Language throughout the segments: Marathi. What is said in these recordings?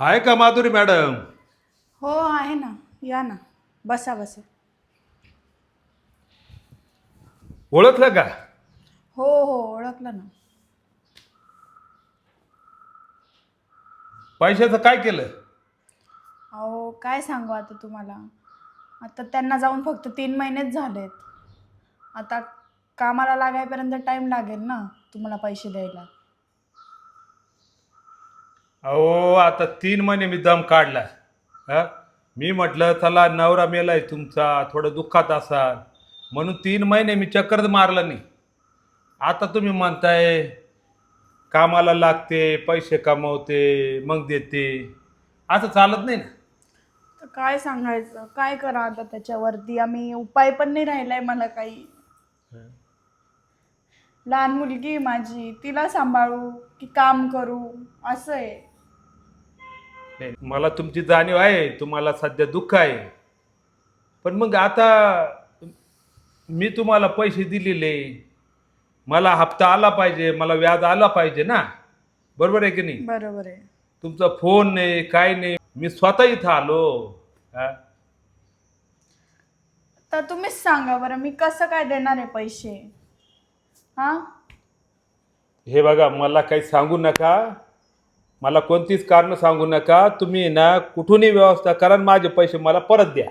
आहे का माधुरी मॅडम? हो आहे ना. या ना. बसा बसा. ओळखलं का? हो हो ओळखलं ना. पैशाचं काय केलं? अहो काय सांगू आता तुम्हाला? आता त्यांना जाऊन फक्त तीन महिनेच झालेत. आता कामाला लागायपर्यंत टाईम लागेल ना तुम्हाला पैसे द्यायला. अहो आता तीन महिने मी दम काढला. हा? मी म्हटलं चला नवरा मेलाय तुमचा थोडं दुःखात असाल. म्हणून तीन महिने मी चक्कर मारलं नाही. आता तुम्ही म्हणताय कामाला लागते पैसे कमवते मग देते. असं चालत नाही ना. तर काय सांगायचं? काय करा आता त्याच्यावरती? आम्ही उपाय पण नाही राहिलाय मला काही. लहान मुलगी आहे माझी तिला सांभाळू की काम करू असं आहे. नाही, मला तुमची जाणीव आहे तुम्हाला सध्या दुःख आहे. पण मग आता मी तुम्हाला पैसे दिलेले. मला हप्ता आला पाहिजे मला व्याज आला पाहिजे ना? बरोबर आहे की नाही? बरोबर आहे. तुमचा फोन नाही काय नाही. मी स्वतः इथं आलो. हा? तर तुम्हीच सांगा बरं मी कसं काय देणार आहे पैसे? हां? हे बघा मला काही सांगू नका. मला कोणतीच कारणं सांगू नका. तुम्ही ना कुठूनही व्यवस्था करा आणि माझे पैसे मला परत द्या.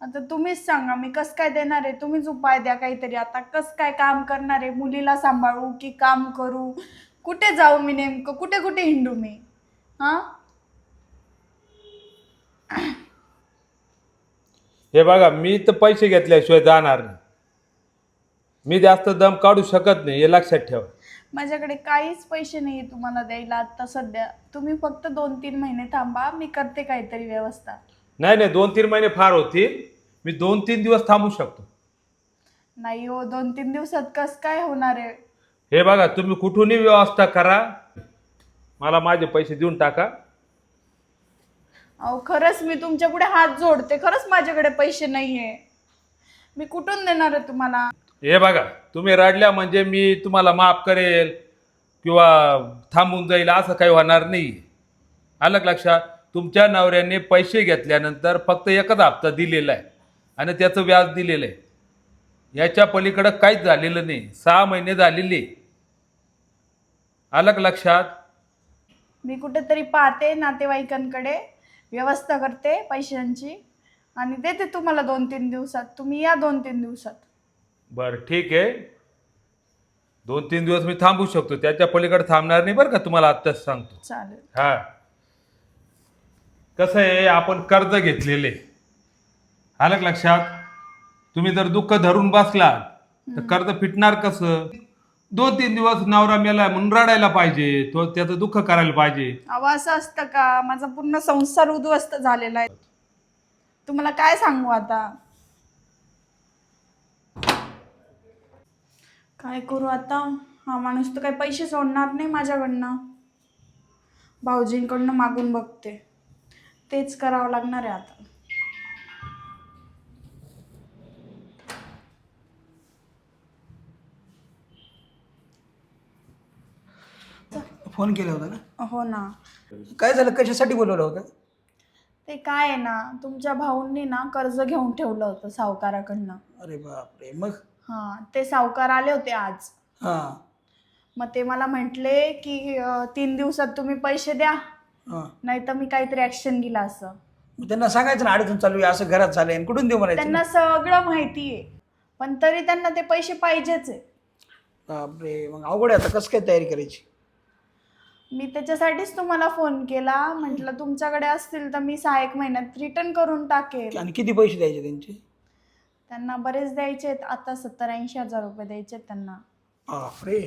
आता तुम्हीच सांगा मी कसं काय देणार आहे? तुम्हीच उपाय द्या काहीतरी. आता कसं काय काम करणार आहे? मुलीला सांभाळू की काम करू? कुठे जाऊ मी नेमकं? कुठे कुठे हिंडू मी? हां? हे बघा मी तर पैसे घेतल्याशिवाय जाणार नाही. मी जास्त दम काढू शकत नाही हे लक्षात ठेवा. माझ्याकडे काहीच पैसे नाही तुम्हाला द्यायला आता सध्या. तुम्ही फक्त दोन तीन महिने थांबा मी करते काहीतरी व्यवस्था. नाही नाही दोन तीन महिने फार होतील. मी दोन तीन दिवस थांबू शकतो. नाही हो दोन तीन दिवसात कसं काय होणार आहे? हे बघा तुम्ही कुठूनही व्यवस्था करा. मला माझे पैसे देऊन टाका. अहो खरंच मी तुमच्यापुढे हात जोडते. खरंच माझ्याकडे पैसे नाही आहे मी कुठून देणार आहे तुम्हाला? हे बघा तुम्ही रडल्या म्हणजे मी तुम्हाला माफ करेल किंवा थांबून जाईल असं काही होणार नाही. आलं लक्षात तुमच्या नवऱ्याने पैसे घेतल्यानंतर फक्त एकच हप्ता दिलेला आहे आणि त्याचं व्याज दिलेलं आहे. याच्या पलीकडं काहीच झालेलं नाही. सहा महिने झालेले. आलं लक्षात. मी कुठेतरी पाहते नातेवाईकांकडे व्यवस्था करते पैशांची आणि देते तुम्हाला दोन तीन दिवसात. तुम्ही या दोन तीन दिवसात. बरं ठीक आहे. दोन तीन दिवस मी थांबू शकतो. त्याच्या पलीकडे थांबणार नाही बरं का तुम्हाला आत्ताच सांगतो. चालेल. हा. कसं आहे आपण कर्ज घेतलेले. आलं का लक्षात? तुम्ही जर दुःख धरून बसला तर कर्ज फिटणार कसं? दोन तीन दिवस नवरा मेला म्हणून रडायला पाहिजे. तो त्याचं दुःख करायला पाहिजे. अहो असं असतं का? माझा पूर्ण संसार उद्ध्वस्त झालेला आहे. तुम्हाला काय सांगू आता? काय करू आता? हा माणूस तर काही पैसे सोडणार नाही माझ्याकडनं. भाऊजींकडनं मागून बघते. तेच करावं लागणार आहे आता. फोन केला होता ना हो ना. काय झालं? कशासाठी बोलवलं होतं? ते काय आहे ना तुमच्या भाऊंनी ना कर्ज घेऊन ठेवलं होतं सावकाराकडनं. अरे बापरे! मग? हां ते सावकार आले होते आज. हां. मग ते मला म्हटले की अं, तीन दिवसात तुम्ही पैसे द्या हां. नाही तर मी काहीतरी ॲक्शन घेईल असं. मग त्यांना सांगायचं ना अडचण चालू आहे असं घरात झालंय आणि कुठून देऊ म्हणायचं त्यांना सगळं माहिती आहे पण तरी त्यांना ते पैसे पाहिजेच आहे. बापरे मग अवघड आहे आता कसं काय तयारी करायची? मी त्याच्यासाठीच तुम्हाला फोन केला म्हटलं तुमच्याकडे असतील तर मी सहा एक महिन्यात रिटर्न करून टाकेल. आणि किती पैसे द्यायचे त्यांचे? त्यांना बरेच द्यायचे आहेत. आता सत्तर ऐंशी हजार रुपये द्यायचे आहेत त्यांना. बापरे.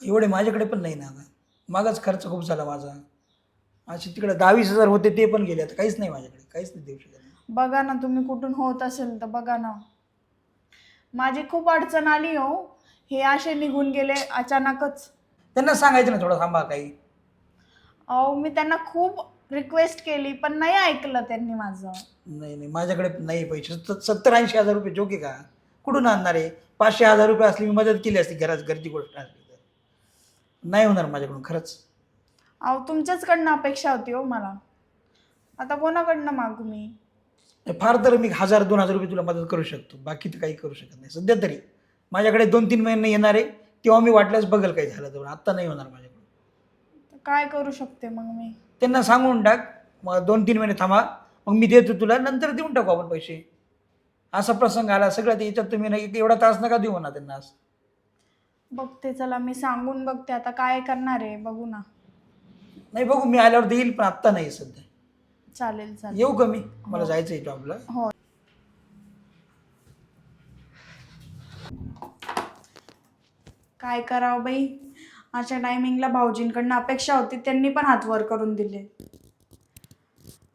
एवढे माझ्याकडे पण नाही ना आता मागाच खर्च खूप झाला माझा. असे तिकडे दहावीस हजार होते ते पण गेले. आता काहीच नाही माझ्याकडे. काहीच नाही देऊ शकत बघा ना तुम्ही कुठून होत असेल तर बघा ना. माझी खूप अडचण आली हो. हे असे निघून गेले अचानकच. त्यांना सांगायचं ना थोडं थांबा काही. अहो मी त्यांना खूप रिक्वेस्ट केली पण नाही ऐकलं त्यांनी माझं. नाही नाही माझ्याकडे नाही पैसे. सत्तर सत्तर ऐंशी हजार रुपये जोके का? कुठून आणणार आहे? पाचशे हजार रुपये असली मी मदत केली असती घरात घरची गोष्ट असली तर. नाही होणार माझ्याकडून खरंच. अहो तुमच्याचकडनं अपेक्षा होती हो मला. आता कोणाकडनं मागू मी? फार तर मी हजार दोन हजार रुपये तुला मदत करू शकतो. बाकी तर काही करू शकत नाही. सध्या तरी माझ्याकडे दोन तीन महिने येणार आहे तेव्हा मी वाटल्यास बघेल काही झालं तर. आत्ता नाही होणार माझ्याकडे तर काय करू शकते मग मी? त्यांना सांगून टाक. मग दोन तीन महिने थांबा. मग मी देतो तुला नंतर देऊन टाकू आपण पैसे. असा प्रसंग आला सगळ्यात याच्यात तुम्ही नाही एवढा त्रास नका देऊ म्हणा त्यांना आज बघते चला मी सांगून बघते आता काय करणार आहे बघू ना. नाही बघू मी आल्यावर देईल पण आत्ता नाही सध्या. चालेल चालेल. येऊ का मी? मला जायचं आहे जॉबला हो. काय करावं बाई? अशा टायमिंगला भाऊजींकडनं अपेक्षा होती त्यांनी पण हात वर करून दिले.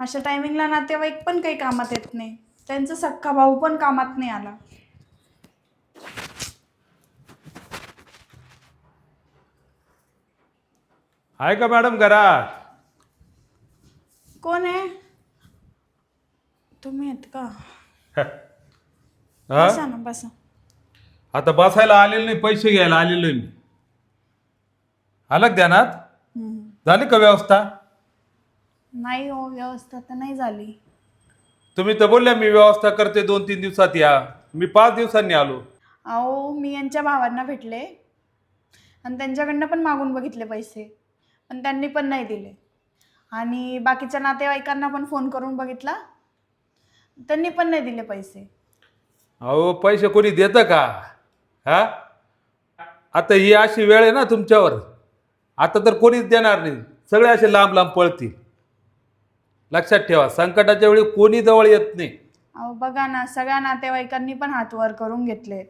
अशा टायमिंगला नातेवाईक पण काही कामात येत नाही. त्यांचा सख्खा भाऊ पण कामात नाही आला. आहे का मॅडम घरात? कोण आहे? तुम्ही आहेत का? हा? बसा ना बसा. आता बसायला आलेलं नाही पैसे घ्यायला आलेलो आहे मी. आलं का ध्यानात? हम्म. झाली का व्यवस्था? नाही हो व्यवस्था तर नाही झाली. तुम्ही तर बोलल्या मी व्यवस्था करते दोन तीन दिवसात या. मी पाच दिवसांनी आलो. अहो मी यांच्या भावांना भेटले. आणि त्यांच्याकडनं पण मागून बघितले पैसे. पण त्यांनी पण नाही दिले. आणि बाकीच्या नातेवाईकांना पण फोन करून बघितला. त्यांनी पण नाही दिले पैसे. अहो पैसे कोणी देतं का? हा? आता ही अशी वेळ आहे ना तुमच्यावर. आता तर कोणीच देणार नाही. सगळे असे लांब लांब पळतील. लक्षात ठेवा संकटाच्या वेळी कोणी जवळ येत नाही. अहो बघा ना सगळ्या नातेवाईकांनी पण हात वर करून घेतलेत.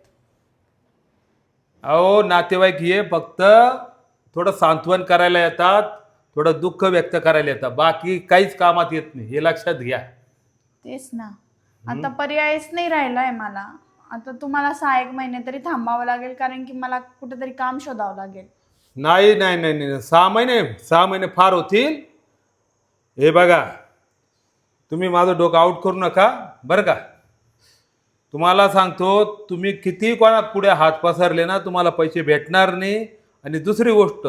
अहो नातेवाईक हे फक्त थोडं सांत्वन करायला येतात थोडं दुःख व्यक्त करायला येतात. बाकी काहीच कामात येत नाही हे लक्षात घ्या. तेच ना. आता पर्यायच नाही राहिला आहे मला. आता तुम्हाला सहा एक महिने तरी थांबावं लागेल कारण की मला कुठेतरी काम शोधावं लागेल. नाही नाही नाही नाही. सहा महिने सहा महिने फार होतील. हे बघा तुम्ही माझं डोकं आउट करू नका बरं का? तुम्हाला सांगतो तुम्ही किती कोणा पुढे हात पसरले ना तुम्हाला पैसे भेटणार नाही. आणि दुसरी गोष्ट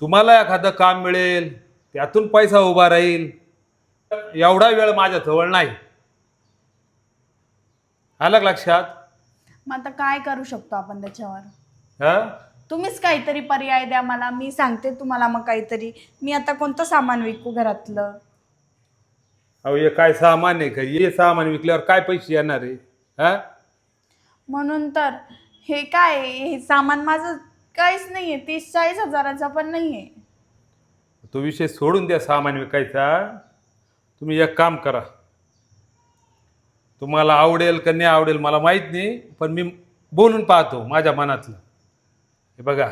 तुम्हाला एखादं काम मिळेल त्यातून पैसा उभा राहील. एवढा वेळ माझ्याजवळ नाही. आलं का लक्षात? मग आता काय करू शकतो आपण त्याच्यावर? हा? तुम्हीच काहीतरी पर्याय द्या मला मी सांगते तुम्हाला मग काहीतरी. मी आता कोणतं सामान विकू घरातलं? अहो हे काय सामान आहे का? हे सामान विकल्यावर काय पैसे येणार आहे? हा? म्हणून तर हे काय आहे? हे सामान माझं काहीच नाही आहे. तीस चाळीस हजाराचा पण नाही आहे. तो विषय सोडून द्या सामान विकायचा. तुम्ही एक काम करा. तुम्हाला आवडेल का नाही आवडेल मला माहीत नाही पण मी बोलून पाहतो माझ्या मनातलं. हे बघा.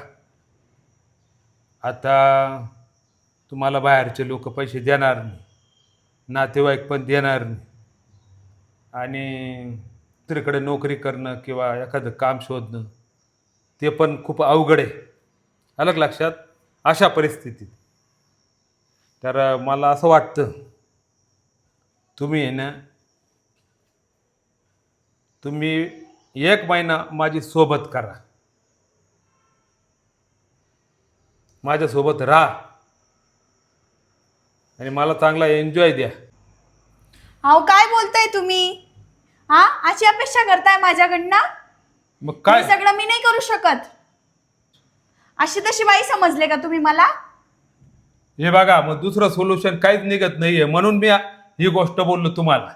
आता तुम्हाला बाहेरचे लोक पैसे देणार नाही. नातेवाईक पण देणार नाही. आणि दुसरीकडे नोकरी करणं किंवा एखादं काम शोधणं ते पण खूप अवघड आहे. अलग लक्षात अशा परिस्थितीत. तर मला असं वाटतं तुम्ही आहे ना तुम्ही एक महिना माझी सोबत करा. माझ्यासोबत राहा. आणि मला चांगला एन्जॉय द्या. अहो काय बोलताय तुम्ही? हा? अशी अपेक्षा करताय माझ्याकडनं? मग हे काय सगळं मी नाही करू शकत. अशी तशी बाई समजले का तुम्ही मला? हे बघा मग दुसरं सोल्युशन काहीच निघत नाहीये. म्हणून मी ही गोष्ट बोललो तुम्हाला.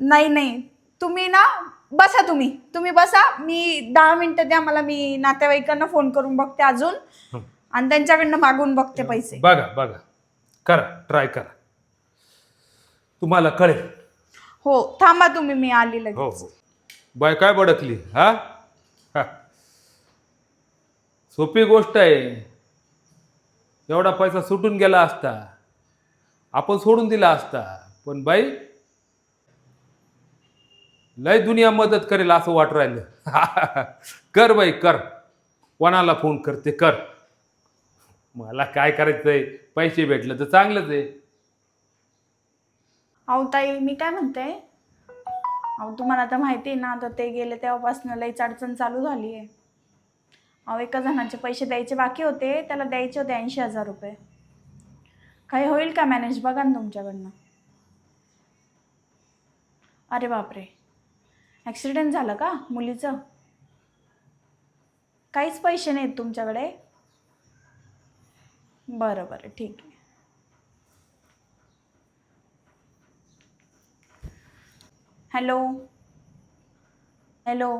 नाही नाही. तुम्ही ना बसा तुम्ही. तुम्ही बसा. मी दहा मिनिटं द्या मला मी नातेवाईकांना फोन करून बघते अजून. आणि त्यांच्याकडनं मागून बघते पैसे. बघा बघा. करा ट्राय करा. तुम्हाला कळेल. हो थांबा तुम्ही मी आली लगेच. हो हो. बाय काय बडकली हा? हा. सोपी गोष्ट आहे. एवढा पैसा सुटून गेला असता. आपण सोडून दिला असता. पण बाई लय दुनिया मदत करेल असं वाटू राहिलं. कर बाई कर. कोणाला फोन करते कर. मला काय करायचं आहे पैसे भेटलं तर चांगलंच आहे. अहो ताई मी काय म्हणते? अहो तुम्हाला आता माहिती आहे ना आता ते गेले तेव्हापासून लईच अडचण चालू झाली आहे. अहो एका जणाचे पैसे द्यायचे बाकी होते त्याला द्यायचे होते ऐंशी हजार रुपये. काही होईल का मॅनेज बघा ना तुमच्याकडनं. अरे बापरे. ॲक्सिडेंट झालं का मुलीचं? काहीच पैसे नाहीत तुमच्याकडे. बरं बरं ठीक आहे. हॅलो. हॅलो.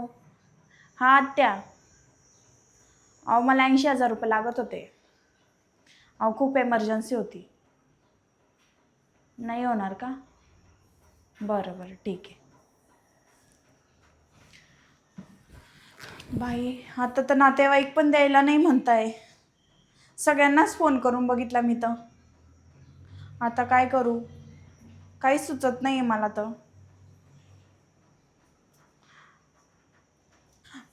हां आत्या. अहो मला ऐंशी हजार रुपये लागत होते. अहो खूप एमर्जन्सी होती. नाही होणार का? बरं बरं ठीक आहे. बाई आता तर नातेवाईक पण द्यायला नाही म्हणताय. सगळ्यांनाच फोन करून बघितला मी तर. आता काय करू? काही सुचत नाही आहे मला तर.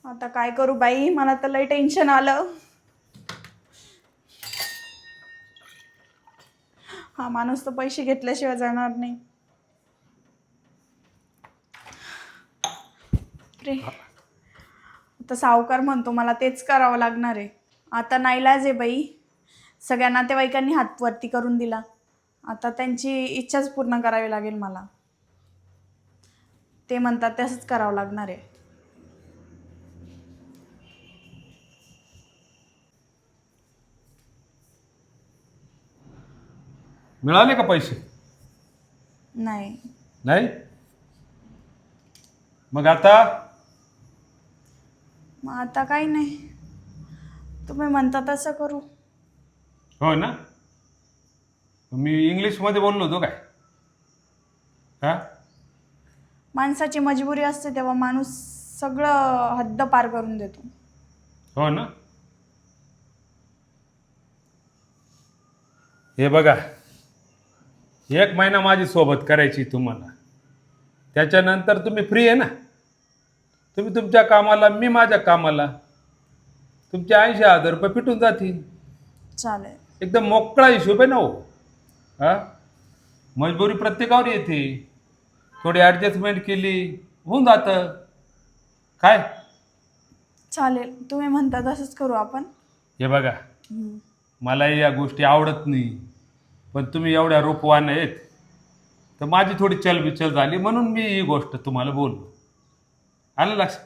आता काय करू बाई? मला तर लई टेन्शन आलं. हा माणूस तर पैसे घेतल्याशिवाय जाणार नाही. रे. आता सावकार म्हणतो मला तेच करावं लागणार आहे. आता नाईलाज आहे बाई. सगळ्या नातेवाईकांनी हात वरती करून दिला. आता त्यांची इच्छाच पूर्ण करावी लागेल मला. ते म्हणतात तसंच करावं लागणार आहे. मिळाले का पैसे? नाही. नाही? मग आता? मग आता काही नाही. तुम्ही म्हणता तसं करू. हो ना? मी इंग्लिशमध्ये बोललो होतो काय? हा? माणसाची मजबुरी असते तेव्हा माणूस सगळं हद्द पार करून देतो. हो ना? हे बघा एक महिना माझी सोबत करायची तुम्हाला. त्याच्यानंतर तुम्ही फ्री आहे ना? तुम्ही तुमच्या कामाला मी माझ्या कामाला. तुमचे ऐंशी हजार रुपये फिटून जातील. चालेल. एकदम मोकळा हिशोब आहे ना हो. हा? मजबुरी प्रत्येकावर येते. थोडी ॲडजस्टमेंट केली होऊन जातं. काय? चालेल. तुम्ही म्हणता तसंच करू आपण. हे बघा. हम्म. मलाही या गोष्टी आवडत नाही. पण तुम्ही एवढ्या रूपवान आहेत. तर माझी थोडी चलबिचल झाली म्हणून मी ही गोष्ट तुम्हाला बोललो. आलं लक्षात?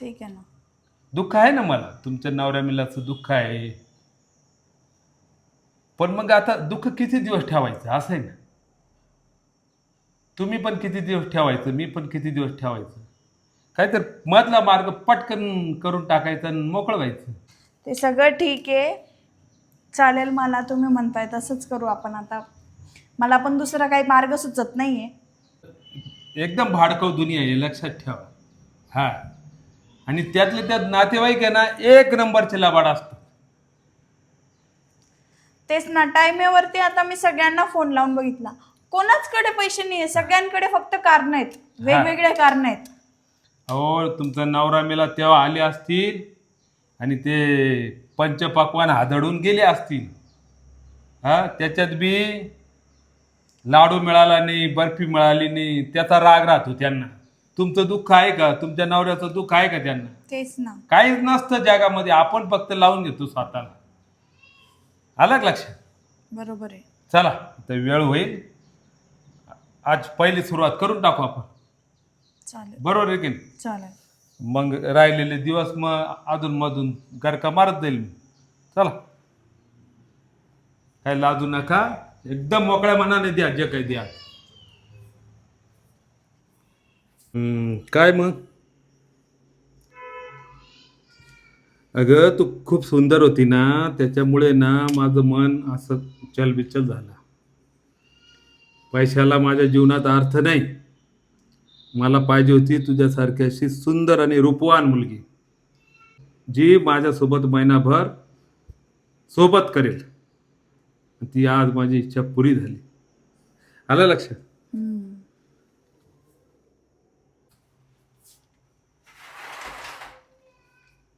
ठीक आहे ना. दुःख आहे ना मला? तुमच्या नवऱ्या मिलाचं दुःख आहे. पण मग आता दुःख किती दिवस ठेवायचं? असं आहे ना. तुम्ही पण किती दिवस ठेवायचं? मी पण किती दिवस ठेवायचं? काय तर मधला मार्ग पटकन करून टाकायचा आणि मोकळं व्हायचं. ते सगळं ठीक आहे. चालेल मला तुम्ही म्हणताय तसंच करू आपण आता. मला पण दुसरा काही मार्ग सुचत नाही आहे एकदम भाडकव दुनिया आहे लक्षात ठेवा. हा. आणि त्यातले त्यात नातेवाईक आहे ना एक नंबरचे लबाड असतात. तेच ना टायमेवरती आता मी सगळ्यांना फोन लावून बघितला. कोणाचकडे पैसे नाही सगळ्यांकडे फक्त कारण आहेत. वेगवेगळे कारण आहेत. अहो तुमचा नवरा मेला तेव्हा आले असतील आणि ते पंचपक्वान हादळून गेले असतील. हा त्याच्यात बी लाडू मिळाला नाही बर्फी मिळाली नाही त्याचा राग राहतो त्यांना. तुमचं दुःख आहे का? तुमच्या नवऱ्याचं दुःख आहे का त्यांना? तेच ना. काहीच नसतं जगामध्ये. आपण फक्त लावून घेतो स्वतःला. आलं का लक्षात बरोबर आहे. चला आता वेळ होईल. आज पहिली सुरुवात करून टाकू आपण. चालेल. बरोबर आहे की नाही? चालेल. मग राहिलेले दिवस मग अधूनमधून गरका मारत जाईल मी? चला. काही लाजू नका. एकदम मोकळ्या मनाने द्या जे काही द्या हम्म, काय मग अगं तू खूप सुंदर होती ना त्याच्यामुळे ना माझं मन असं चलबिचल झालं. पैशाला माझ्या जीवनात अर्थ नाही. मला पाहिजे होती तुझ्यासारखी अशी सुंदर आणि रूपवान मुलगी जी माझ्यासोबत महिनाभर सोबत करेल. ती आज माझी इच्छा पुरी झाली. आलं लक्षात?